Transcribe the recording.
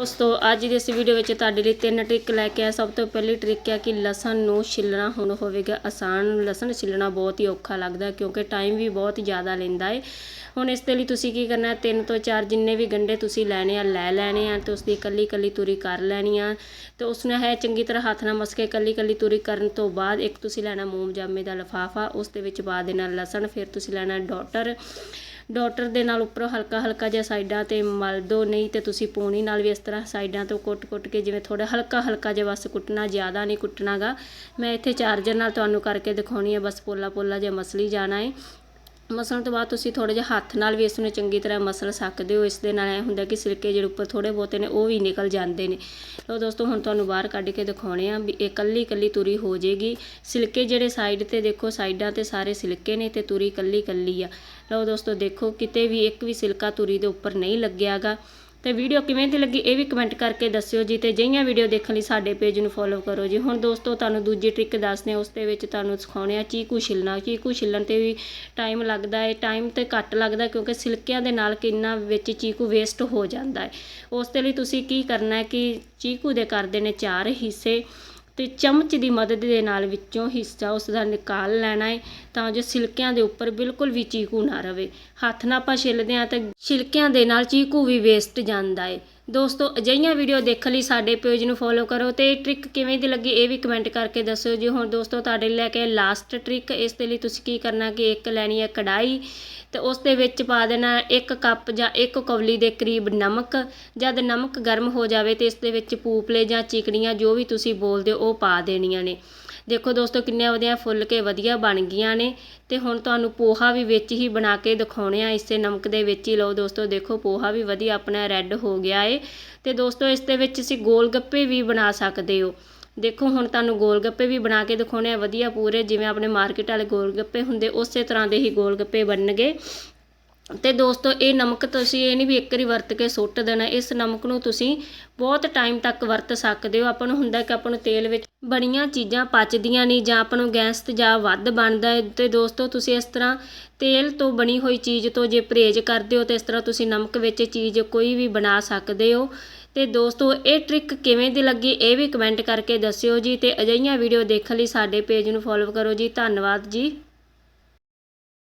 ਦੋਸਤੋ, ਅੱਜ ਦੀ ਇਸ ਵੀਡੀਓ ਵਿੱਚ ਤੁਹਾਡੇ ਲਈ ਤਿੰਨ ਟ੍ਰਿਕ ਲੈ ਕੇ ਆਇਆ। ਸਭ ਤੋਂ ਪਹਿਲੀ ਟ੍ਰਿਕ ਹੈ ਕਿ ਲਸਣ ਨੂੰ ਛਿੱਲਣਾ ਹੁਣ ਹੋਵੇਗਾ ਆਸਾਨ। ਲਸਣ ਛਿੱਲਣਾ ਬਹੁਤ ਹੀ ਔਖਾ ਲੱਗਦਾ ਕਿਉਂਕਿ ਟਾਈਮ ਵੀ ਬਹੁਤ ਜ਼ਿਆਦਾ ਲੈਂਦਾ ਹੈ। ਹੁਣ ਇਸ ਦੇ ਲਈ ਤੁਸੀਂ ਕੀ ਕਰਨਾ ਤਿੰਨ ਤੋਂ ਚਾਰ ਜਿੰਨੇ ਵੀ ਗੰਡੇ ਤੁਸੀਂ ਲੈਣੇ ਆ, ਲੈ ਲੈਣੇ ਆ ਤੇ ਉਸ ਦੀ ਇਕੱਲੀ ਇਕੱਲੀ ਤੁਰੀ ਕਰ ਲੈਣੀ ਆ। ਤੇ ਉਸ ਨੂੰ ਹੈ ਚੰਗੀ ਤਰ੍ਹਾਂ ਹੱਥ ਨਾਲ ਮਸ ਕੇ ਇਕੱਲੀ ਇਕੱਲੀ ਤੁਰੀ ਕਰਨ ਤੋਂ ਬਾਅਦ ਇੱਕ ਤੁਸੀਂ ਲੈਣਾ ਮੋਮ ਜਾਮੇ ਦਾ ਲਫਾਫਾ, ਉਸ ਦੇ ਵਿੱਚ ਪਾ ਦੇਣਾ ਲਸਣ, ਫਿਰ ਤੁਸੀਂ ਲੈਣਾ ਡਾਟਰ। ਡੋਟਰ ਦੇ ਨਾਲ ਉੱਪਰੋਂ ਹਲਕਾ ਹਲਕਾ ਜਿਹਾ ਸਾਈਡਾਂ ਤੇ ਮਲ ਦੋ, ਨਹੀਂ ਤੇ ਤੁਸੀਂ ਪੂਣੀ ਨਾਲ ਵੀ ਇਸ ਤਰ੍ਹਾਂ ਸਾਈਡਾਂ ਤੋਂ ਕੁੱਟ-ਕੁੱਟ ਕੇ ਜਿਵੇਂ ਥੋੜਾ ਹਲਕਾ ਹਲਕਾ ਜਿਹਾ ਬਸ ਕੁੱਟਣਾ, ਜ਼ਿਆਦਾ ਨਹੀਂ ਕੁੱਟਣਾਗਾ। ਮੈਂ ਇੱਥੇ ਚਾਰਜਰ ਨਾਲ ਤੁਹਾਨੂੰ ਕਰਕੇ ਦਿਖਾਉਣੀ ਹੈ ਬਸ ਪੋਲਾ ਪੋਲਾ ਜਿਹਾ ਮਸਲੀ ਜਾਣਾ ਹੈ ਮਸਲਣ ਤੋਂ ਬਾਅਦ ਤੁਸੀਂ ਥੋੜਾ ਜਿਹਾ ਹੱਥ ਨਾਲ ਵੀ ਇਸ ਨੂੰ ਚੰਗੀ ਤਰ੍ਹਾਂ ਮਸਲ ਸਕਦੇ ਹੋ। ਇਸ ਦੇ ਨਾਲ ਇਹ ਹੁੰਦਾ ਕਿ ਸਿਲਕੇ ਜਿਹੜੇ ਉੱਪਰ ਥੋੜੇ ਬਹੁਤੇ ਨੇ, ਉਹ ਵੀ ਨਿਕਲ ਜਾਂਦੇ ਨੇ। ਲਓ ਦੋਸਤੋ, ਹੁਣ ਤੁਹਾਨੂੰ ਬਾਹਰ ਕੱਢ ਕੇ ਦਿਖਾਉਣੇ ਆ ਵੀ ਇਹ ਕੱਲੀ ਕੱਲੀ ਤੁਰੀ ਹੋ ਜਾਏਗੀ ਸਿਲਕੇ ਜਿਹੜੇ ਸਾਈਡ ਤੇ ਦੇਖੋ, ਸਾਈਡਾਂ ਤੇ ਸਾਰੇ ਸਿਲਕੇ ਨੇ ਤੇ ਤੁਰੀ ਕੱਲੀ ਕੱਲੀ ਆ। ਲਓ ਦੋਸਤੋ, ਦੇਖੋ ਕਿਤੇ ਵੀ ਇੱਕ ਵੀ ਸਿਲਕਾ ਤੁਰੀ ਦੇ ਉੱਪਰ ਨਹੀਂ ਲੱਗਿਆਗਾ। ਤੇ ਵੀਡੀਓ ਕਿਵੇਂ ਦੀ ਲੱਗੀ ਇਹ ਵੀ ਕਮੈਂਟ ਕਰਕੇ ਦੱਸਿਓ ਜੀ ਤੇ ਜਿਹੀਆਂ ਵੀਡੀਓ ਦੇਖਣ ਲਈ ਸਾਡੇ ਪੇਜ ਨੂੰ ਫੋਲੋ ਕਰੋ ਜੀ। ਹੁਣ ਦੋਸਤੋ ਤੁਹਾਨੂੰ ਦੂਜੀ ਟ੍ਰਿਕ ਦੱਸਦੇ ਉਸ ਦੇ ਵਿੱਚ ਤੁਹਾਨੂੰ ਸਿਖਾਉਣੇ ਆ ਚੀਕੂ ਛਿੱਲਣਾ। ਚੀਕੂ ਛਿੱਲਣ ਤੇ ਵੀ ਟਾਈਮ ਲੱਗਦਾ ਹੈ ਟਾਈਮ ਤੇ ਘੱਟ ਲੱਗਦਾ ਕਿਉਂਕਿ ਸਿਲਕਿਆਂ ਦੇ ਨਾਲ ਕਿੰਨਾ ਵਿੱਚ ਚੀਕੂ ਵੇਸਟ ਹੋ ਜਾਂਦਾ ਹੈ ਉਸ ਦੇ ਲਈ ਤੁਸੀਂ ਕੀ ਕਰਨਾ ਹੈ ਕਿ ਚੀਕੂ ਦੇ ਕਰਦੇ ਨੇ ਚਾਰ ਹਿੱਸੇ ਤੇ ਚਮਚ ਦੀ ਮਦਦ ਦੇ ਨਾਲ ਵਿੱਚੋਂ ਹਿੱਸਾ ਉਸ ਦਾ ਨਿਕਾਲ ਲੈਣਾ ਹੈ ਤਾਂ ਜੋ ਸਿਲਕਿਆਂ ਦੇ ਉੱਪਰ ਬਿਲਕੁਲ ਵੀ ਚੀਕੂ ਨਾ ਰਵੇ। ਹੱਥ ਨਾਲ ਆਪਾਂ ਛਿੱਲਦੇ ਹਾਂ ਤਾਂ ਛਿਲਕਿਆਂ ਦੇ ਨਾਲ ਚੀਕੂ ਵੀ ਵੇਸਟ ਜਾਂਦਾ ਹੈ ਦੋਸਤੋ, ਅਜਿਹੀਆਂ ਵੀਡੀਓ ਦੇਖਣ ਲਈ ਸਾਡੇ ਪੇਜ ਨੂੰ ਫੋਲੋ ਕਰੋ ਤੇ ਇਹ ਟ੍ਰਿਕ ਕਿਵੇਂ ਦੀ ਲੱਗੀ ਇਹ ਵੀ ਕਮੈਂਟ ਕਰਕੇ ਦੱਸਿਓ। ਜੀ ਹੁਣ ਦੋਸਤੋ, ਤੁਹਾਡੇ ਲਈ ਲੈ ਕੇ ਲਾਸਟ ਟ੍ਰਿਕ ਇਸ ਦੇ ਲਈ ਤੁਸੀਂ ਕੀ ਕਰਨਾ ਕਿ ਇੱਕ ਲੈਣੀ ਹੈ ਕੜਾਈ ਤੇ ਉਸ ਦੇ ਵਿੱਚ ਪਾ ਦੇਣਾ ਇੱਕ ਕੱਪ ਜਾਂ ਇੱਕ ਕੌਲੀ ਦੇ ਕਰੀਬ ਨਮਕ। ਜਦ ਨਮਕ ਗਰਮ ਹੋ ਜਾਵੇ ਤੇ ਇਸ ਦੇ ਵਿੱਚ ਪੂਪਲੇ ਜਾਂ ਚਿਕੜੀਆਂ ਜੋ ਵੀ ਤੁਸੀਂ ਬੋਲਦੇ ਹੋ, ਉਹ ਪਾ ਦੇਣੀਆਂ ਨੇ। ਦੇਖੋ ਦੋਸਤੋ, ਕਿੰਨੀਆਂ ਵਧੀਆ ਫੁੱਲ ਕੇ ਵਧੀਆ ਬਣ ਗਈਆਂ ਨੇ ਤੇ ਹੁਣ ਤੁਹਾਨੂੰ ਪੋਹਾ ਵੀ ਵਿੱਚ ਹੀ ਬਣਾ ਕੇ ਦਿਖਾਉਣੇ ਆ। ਇਸੇ ਨਮਕ ਦੇ ਵਿੱਚ ਹੀ ਲਓ ਦੋਸਤੋ, ਦੇਖੋ ਪੋਹਾ ਵੀ ਵਧੀਆ ਆਪਣਾ ਰੈੱਡ ਹੋ ਗਿਆ ਏ। ਤੇ ਦੋਸਤੋ, ਇਸ ਦੇ ਵਿੱਚ ਤੁਸੀਂ ਗੋਲ ਗੱਪੇ ਵੀ ਬਣਾ ਸਕਦੇ ਹੋ। ਦੇਖੋ, ਹੁਣ ਤੁਹਾਨੂੰ ਗੋਲ ਗੱਪੇ ਵੀ ਬਣਾ ਕੇ ਦਿਖਾਉਣੇ ਆ ਵਧੀਆ ਪੂਰੇ, ਜਿਵੇਂ ਆਪਣੇ ਮਾਰਕੀਟ ਵਾਲੇ ਗੋਲ ਗੱਪੇ ਹੁੰਦੇ, ਉਸੇ ਤਰ੍ਹਾਂ ਦੇ ਹੀ ਗੋਲ ਗੱਪੇ ਬਣਨਗੇ। ਤੇ ਦੋਸਤੋ, ਇਹ ਨਮਕ ਤੁਸੀਂ ਇਹ ਨਹੀਂ ਵੀ ਇੱਕ ਵਾਰੀ ਵਰਤ ਕੇ ਸੁੱਟ ਦੇਣਾ, ਇਸ ਨਮਕ ਨੂੰ ਤੁਸੀਂ ਬਹੁਤ ਟਾਈਮ ਤੱਕ ਵਰਤ ਸਕਦੇ ਹੋ। ਆਪਾਂ ਨੂੰ ਹੁੰਦਾ ਕਿ ਆਪਾਂ ਨੂੰ ਤੇਲ ਵਿੱਚ ਬਣੀਆਂ ਚੀਜ਼ਾਂ ਪਚਦੀਆਂ ਨਹੀਂ ਜਾਂ ਆਪਾਂ ਨੂੰ ਗੈਸ ਤੇ ਜਾਂ ਵੱਧ ਬਣਦਾ ਹੈ। ਤੇ ਦੋਸਤੋ, ਤੁਸੀਂ ਇਸ ਤਰ੍ਹਾਂ ਤੇਲ ਤੋਂ ਬਣੀ ਹੋਈ ਚੀਜ਼ ਤੋਂ ਜੇ ਪਰਹੇਜ਼ ਕਰਦੇ ਹੋ, ਤੇ ਇਸ ਤਰ੍ਹਾਂ ਤੁਸੀਂ ਨਮਕ ਵਿੱਚ ਚੀਜ਼ ਕੋਈ ਵੀ ਬਣਾ ਸਕਦੇ ਹੋ। ਤੇ ਦੋਸਤੋ, ਇਹ ਟ੍ਰਿਕ ਕਿਵੇਂ ਦੀ ਲੱਗੀ, ਇਹ ਵੀ ਕਮੈਂਟ ਕਰਕੇ ਦੱਸਿਓ ਜੀ। ਤੇ ਅਜਿਹੀਆਂ ਵੀਡੀਓ ਦੇਖਣ ਲਈ ਸਾਡੇ ਪੇਜ ਨੂੰ ਫੋਲੋ ਕਰੋ ਜੀ। ਧੰਨਵਾਦ ਜੀ।